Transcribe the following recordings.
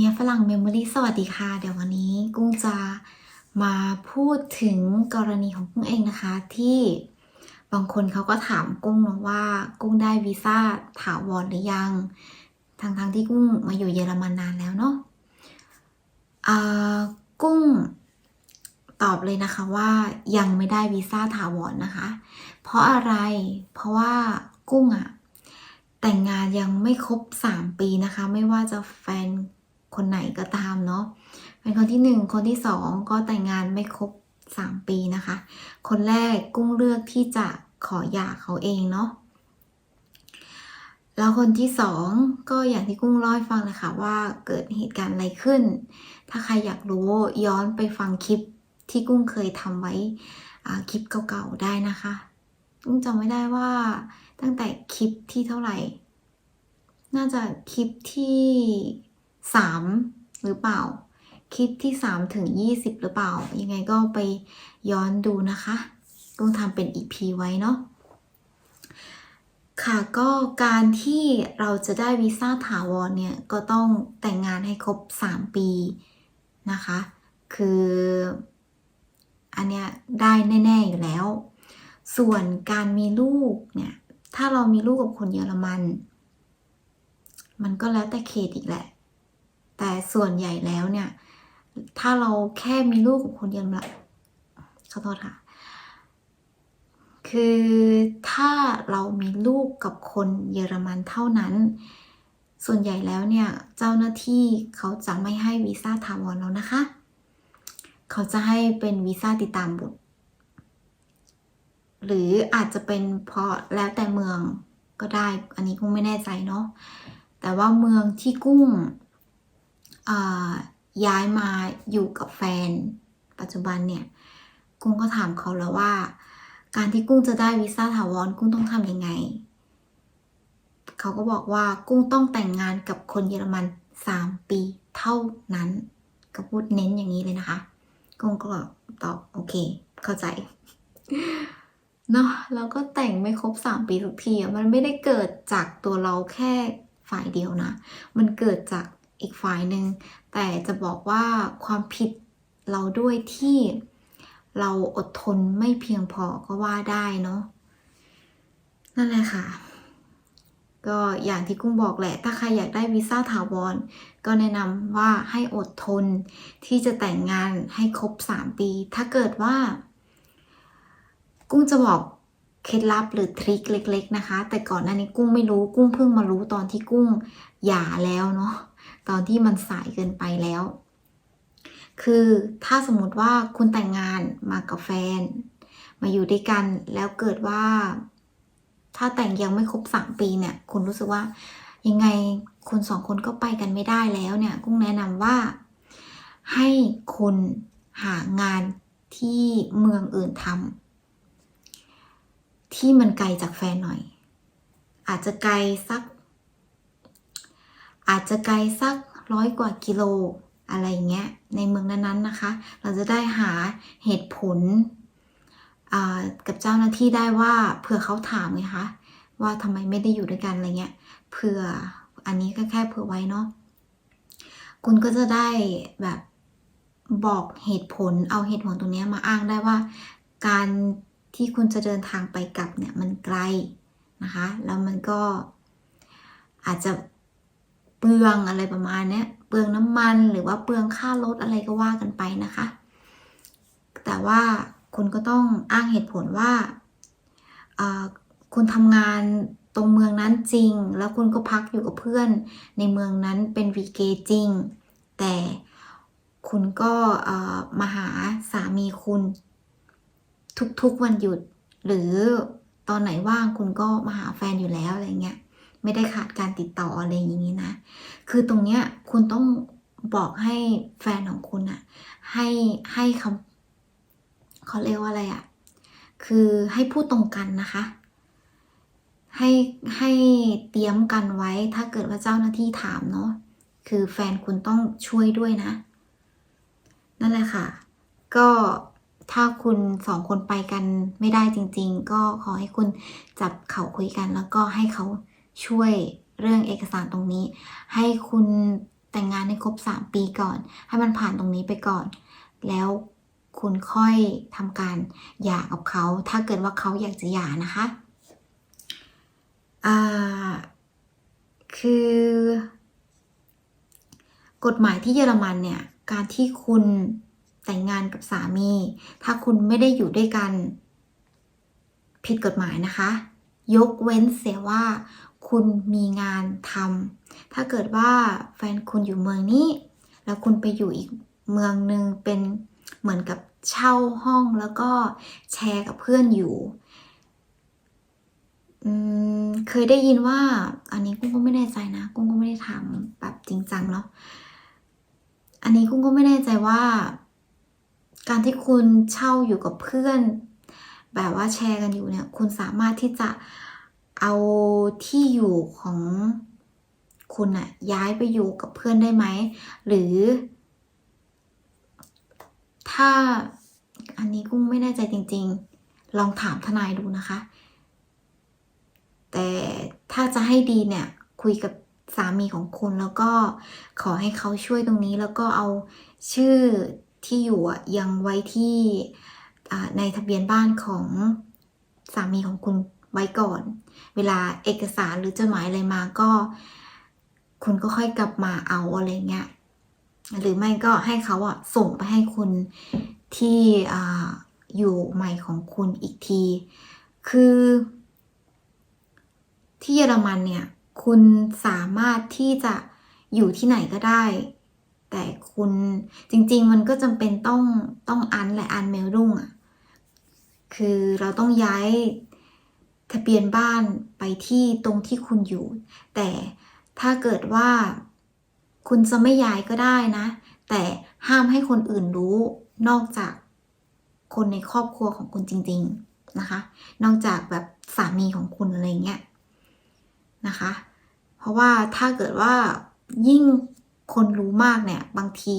เมียฝรั่งเมมโมรี่สวัสดีค่ะ เดี๋ยววันนี้กุ้งจะมาพูดถึงกรณีของกุ้งเองนะคะ ที่บางคนเขาก็ถามกุ้งนอะว่ากุ้งได้วีซ่าถาวรหรือยังทางทางที่กุ้งมาอยู่เยอรมันนานแล้วเนาะอ่ากุ้งตอบเลยนะคะว่ายังไม่ได้วีซ่าถาวรนะคะ เพราะอะไรเพราะว่ากุ้งอะแต่งงานยังไม่ครบ 3 ปีนะคะ ไม่ว่าจะแฟน คนไหนก็ตามเนาะเป็นคนที่หนึ่งคนที่สองก็แต่งงานไม่ครบ3ปีนะคะ คนแรกกุ้งเลือกที่จะขอหย่าเขาเองเนาะแล้วคนที่สองก็อย่างที่กุ้งเล่าให้ฟังเลยค่ะว่าเกิดเหตุการณ์อะไรขึ้น ถ้าใครอยากรู้ย้อนไปฟังคลิปที่กุ้งเคยทำไว้คลิปเก่าๆได้นะคะ กุ้งจำไม่ได้ว่าตั้งแต่คลิปที่เท่าไหร่ น่าจะคลิปที่ สามหรือเปล่า คลิปที่สามถึงยี่สิบหรือเปล่า ยังไงก็ไปย้อนดูนะคะกุ้งทำเป็น EP ไว้เนาะค่ะก็การที่เราจะได้วีซ่าถาวรเนี่ย ก็ต้องแต่งงานให้ครบ 3 ปีนะคะ คืออันเนี้ยได้แน่ ๆ อยู่แล้ว ส่วนการมีลูกเนี่ย ถ้าเรามีลูกกับคนเยอรมัน มันก็แล้วแต่เคสอีกแหละ แต่ส่วนใหญ่แล้วเนี่ย ถ้าเราแค่มีลูกกับคนเยอรมันขอโทษค่ะ คือถ้าเรามีลูกกับคนเยอรมันเท่านั้น ส่วนใหญ่แล้วเนี่ย เจ้าหน้าที่เขาจะไม่ให้วีซ่าถาวรแล้วนะคะ เขาจะให้เป็นวีซ่าติดตามบุตร หรืออาจจะเป็นเพราะแล้วแต่เมืองก็ได้ อันนี้กุ้งไม่แน่ใจเนาะ แต่ว่าเมืองที่กุ้ง ย้ายมาอยู่กับแฟน ปัจจุบันเนี่ยกุ้งก็ถามเขาแล้วว่า การที่กุ้งจะได้วีซ่าถาวรกุ้งต้องทำยังไง เขาก็บอกว่ากุ้งต้องแต่งงานกับคนเยอรมัน 3 ปีเท่านั้นก็พูดเน้นอย่างนี้เลยนะคะ กุ้งก็ตอบโอเค เข้าใจเนาะเราก็แต่งไม่ครบ 3 ปีทุกทีอะมันไม่ได้เกิดจากตัวเราแค่ฝ่ายเดียวนะ มันเกิดจาก อีกฝ่ายหนึ่ง แต่จะบอกว่าความผิดเราด้วยที่เราอดทนไม่เพียงพอก็ว่าได้เนาะนั่นแหละค่ะ ก็อย่างที่กุ้งบอกแหละ ถ้าใครอยากได้วีซ่าถาวร ก็แนะนำว่าให้อดทนที่จะแต่งงานให้ครบ 3 ปี ถ้าเกิดว่า กุ้งจะบอกเคล็ดลับหรือทริคเล็ก ๆ นะคะ แต่ก่อนหน้านี้กุ้งไม่รู้กุ้งเพิ่งมารู้ตอนที่กุ้งหย่าแล้วเนาะ ตอนที่มันสายเกินไปแล้ว คือถ้าสมมติว่าคุณแต่งงานมากับแฟน มาอยู่ด้วยกันแล้วเกิดว่า ถ้าแต่งยังไม่ครบสามปีเนี่ย คุณรู้สึกว่ายังไงคุณสองคนก็ไปกันไม่ได้แล้วเนี่ย กุ้งแนะนำว่า ให้คุณหางานที่เมืองอื่นทำที่มันไกลจากแฟนหน่อย อาจจะไกลสัก อาจจะไกลสักร้อยกว่ากิโลอะไรเงี้ยในเมืองนั้นๆนะคะ เราจะได้หาเหตุผลกับเจ้าหน้าที่ได้ว่าเผื่อเขาถามไงคะว่าทำไมไม่ได้อยู่ด้วยกันอะไรเงี้ยเผื่ออันนี้ก็แค่เผื่อไว้เนาะคุณก็จะได้แบบบอกเหตุผลเอาเหตุผลตรงนี้มาอ้างได้ว่า การที่คุณจะเดินทางไปกลับเนี่ยมันไกลนะคะ แล้วมันก็อาจจะ เปลืองอะไรประมาณเนี้ยเปลืองน้ำมันหรือว่าเปลืองค่ารถอะไรก็ว่ากันไปนะคะ แต่ว่าคุณก็ต้องอ้างเหตุผลว่าคุณทำงานตรงเมืองนั้นจริง แล้วคุณก็พักอยู่กับเพื่อนในเมืองนั้นเป็นวีเกจริง แต่คุณก็มาหาสามีคุณ ทุกๆวันหยุด หรือตอนไหนว่างคุณก็มาหาแฟนอยู่แล้วอะไรเงี้ย ไม่ได้ขาดการติดต่ออะไรอย่างนี้นะ คือตรงเนี้ยคุณต้องบอกให้แฟนของคุณอะให้ให้คำเขาเรียกว่าอะไรอะคือให้พูดตรงกันนะคะ ให้ให้เตรียมกันไว้ถ้าเกิดว่าเจ้าหน้าที่ถามเนาะคือแฟนคุณต้องช่วยด้วยนะ นั่นแหละค่ะ ก็ถ้าคุณสองคนไปกันไม่ได้จริง ๆ ก็ขอให้คุณจับเขาคุยกันแล้วก็ให้เขา ช่วยเรื่องเอกสารตรงนี้ ให้คุณแต่งงานให้ครบ 3 ปีก่อน ให้มันผ่านตรงนี้ไปก่อน แล้วคุณค่อยทำการหย่ากับเขา ถ้าเกิดว่าเขาอยากจะหย่านะคะคือกฎหมายที่เยอรมันเนี่ย การที่คุณแต่งงานกับสามี ถ้าคุณไม่ได้อยู่ด้วยกัน ผิดกฎหมายนะคะ ยกเว้นเสียว่า คุณมีงานทำถ้าเกิดว่าแฟนคุณอยู่เมืองนี้ แล้วคุณไปอยู่อีกเมืองหนึ่งเป็นเหมือนกับเช่าห้องแล้วก็แชร์กับเพื่อนอยู่เคยได้ยินว่า อันนี้กุ้งก็ไม่แน่ใจนะ กุ้งก็ไม่ได้ทำแบบจริงจังเนาะอันนี้กุ้งก็ไม่แน่ใจว่า การที่คุณเช่าอยู่กับเพื่อน แบบว่าแชร์กันอยู่เนี่ย คุณสามารถที่จะ เอาที่อยู่ของคุณอะย้ายไปอยู่กับเพื่อนได้ไหม หรือ ถ้าอันนี้กุ้งไม่แน่ใจจริง ๆ ลองถามทนายดูนะคะ แต่ถ้าจะให้ดีเนี่ย คุยกับสามีของคุณแล้วก็ขอให้เขาช่วยตรงนี้แล้วก็เอาชื่อที่อยู่อะยังไว้ที่ในทะเบียนบ้านของสามีของคุณ ไว้ก่อน เวลาเอกสารหรือจดหมายอะไรมาก็ คุณก็ค่อยกลับมาเอาอะไรเงี้ยหรือไม่ก็ให้เขาอะส่งไปให้คุณที่ออยู่ใหม่ของคุณอีกที คือ ที่เยอรมันเนี่ย คุณสามารถที่จะอยู่ที่ไหนก็ได้ แต่คุณจริง ๆ มันก็จำเป็นต้องต้องอันและอันเมลรุ่งอะคือเราต้องย้าย ทะเบียนบ้านไปที่ตรงที่คุณอยู่ แต่ถ้าเกิดว่าคุณจะไม่ย้ายก็ได้นะ แต่ห้ามให้คนอื่นรู้นอกจากคนในครอบครัวของคุณจริง ๆนะคะ นอกจากแบบสามีของคุณอะไรเงี้ยนะคะ เพราะว่าถ้าเกิดว่ายิ่งคนรู้มากเนี่ย บางที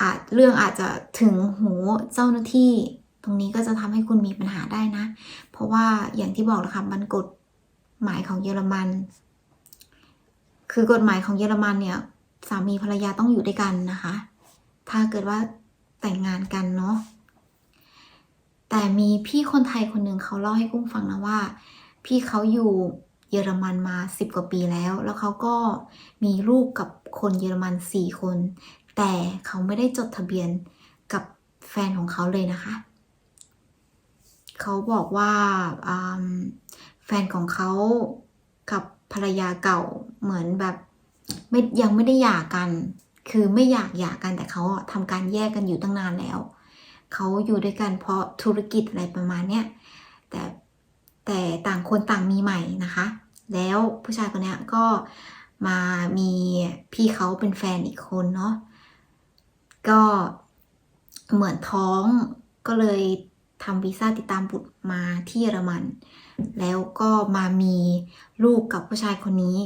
อาจเรื่องอาจจะถึงหูเจ้าหน้าที่ ตรงนี้ก็จะทำให้คุณมีปัญหาได้นะ เพราะว่าอย่างที่บอกแล้วค่ะมันกฎหมายของเยอรมัน คือกฎหมายของเยอรมันเนี่ยสามีภรรยาต้องอยู่ด้วยกันนะคะ ถ้าเกิดว่าแต่งงานกันเนาะแต่มีพี่คนไทยคนหนึ่งเขาเล่าให้กุ้งฟังนะว่า พี่เขาอยู่เยอรมันมาสิบกว่าปีแล้ว แล้วเขาก็มีลูกกับคนเยอรมันสี่คน แต่เขาไม่ได้จดทะเบียนกับแฟนของเขาเลยนะคะ เขาบอกว่าแฟนของเขากับภรรยาเก่าเหมือนแบบไม่ยังไม่ได้หย่ากัน คือไม่อยากหย่ากันแต่เขาทำการแยกกันอยู่ตั้งนานแล้ว เขาอยู่ด้วยกันเพราะธุรกิจอะไรประมาณเนี้ยแต่แต่ต่างคนต่างมีใหม่นะคะ แล้วผู้ชายคนนี้ก็มามีพี่เขาเป็นแฟนอีกคนเนาะก็เหมือนท้องก็เลย ทำวีซ่าติดตามบุตรมาที่เยอรมัน แล้วก็มามีลูกกับผู้ชายคนนี้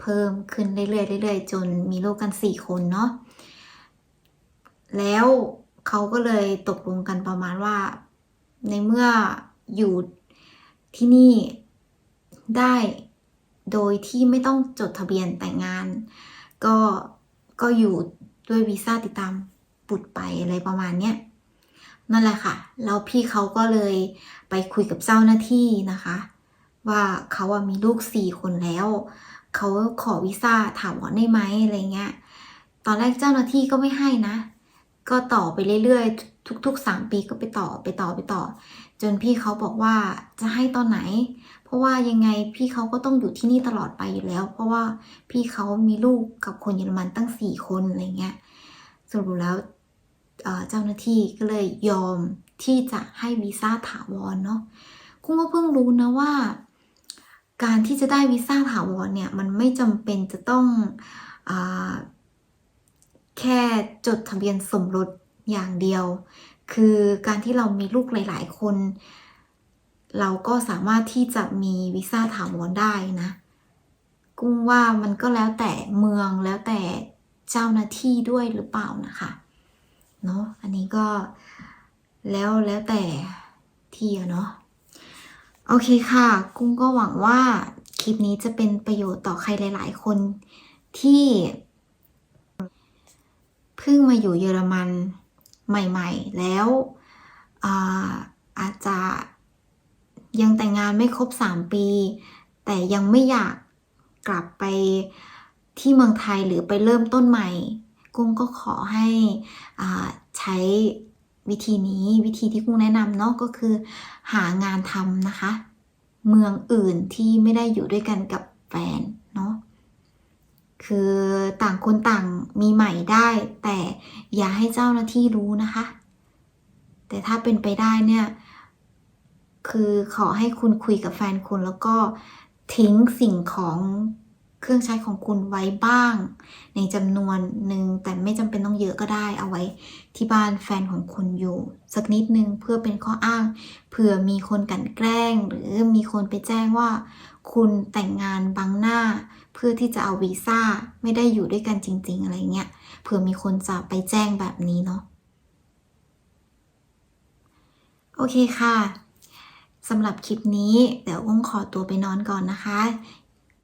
เพิ่มขึ้นเรื่อยๆเรื่อยๆจนมีลูกกันสี่คนเนาะแล้วเขาก็เลยตกลงกันประมาณว่า ในเมื่ออยู่ที่นี่ได้โดยที่ไม่ต้องจดทะเบียนแต่งงาน ก็ก็อยู่ด้วยวีซ่าติดตามบุตรไปอะไรประมาณเนี้ย นั่นแหละค่ะแล้วพี่เขาก็เลยไปคุยกับเจ้าหน้าที่นะคะ ว่าเขาอะมีลูกสี่คนแล้ว เขาขอวีซ่าถามว่าได้ไหมอะไรเงี้ยตอนแรกเจ้าหน้าที่ก็ไม่ให้นะ ก็ต่อไปเรื่อยๆ ทุกๆสามปีก็ไปต่อไปต่อไปต่อ จนพี่เขาบอกว่าจะให้ตอนไหน เพราะว่ายังไงพี่เขาก็ต้องอยู่ที่นี่ตลอดไปอยู่แล้ว เพราะว่าพี่เขามีลูกกับคนเยอรมันตั้งสี่คนอะไรเงี้ยสรุปแล้ว เจ้าหน้าที่ก็เลยยอมที่จะให้วีซ่าถาวรเนาะกุ้งก็เพิ่งรู้นะว่า การที่จะได้วีซ่าถาวรเนี่ยมันไม่จำเป็นจะต้องอแค่จดทะเบียนสมรสอย่างเดียว คือการที่เรามีลูกหลาย ๆ คน เราก็สามารถที่จะมีวีซ่าถาวรได้นะ กุ้งว่ามันก็แล้วแต่เมืองแล้วแต่เจ้าหน้าที่ด้วยหรือเปล่านะคะ เนาะอันนี้ก็แล้วแล้วแต่ที่เนาะโอเคค่ะ กุ้งก็หวังว่าคลิปนี้จะเป็นประโยชน์ต่อใครหลาย ๆ คนที่เพิ่งมาอยู่เยอรมันใหม่ ๆ แล้วอาอาจจะยังแต่งงานไม่ครบ 3 ปี แต่ยังไม่อยากกลับไปที่เมืองไทยหรือไปเริ่มต้นใหม่ กุ้งก็ขอให้ใช้วิธีนี้วิธีที่กุ้งแนะนำเนาะก็คือหางานทำนะคะ เมืองอื่นที่ไม่ได้อยู่ด้วยกันกับแฟนเนาะคือต่างคนต่างมีใหม่ได้ แต่อย่าให้เจ้าหน้าที่รู้นะคะ แต่ถ้าเป็นไปได้เนี่ยคือขอให้คุณคุยกับแฟนคุณแล้วก็ทิ้งสิ่งของ เครื่องใช้ของคุณไว้บ้าง ในจำนวนหนึ่งแต่ไม่จำเป็นต้องเยอะก็ได้เอาไว้ ที่บ้านแฟนของคุณอยู่ สักนิดนึงเพื่อเป็นข้ออ้างเผื่อมีคนกลันแกล้ง หรือมีคนไปแจ้งว่า คุณแต่งงานบังหน้า เพื่อที่จะเอาวีซ่าไม่ได้อยู่ด้วยกันจริง ๆ อะไรเงี้ยเผื่อมีคนจะไปแจ้งแบบนี้เนาะโอเคค่ะสำหรับคลิปนี้เดี๋ยวอุ้งขอตัวไปนอนก่อนนะคะ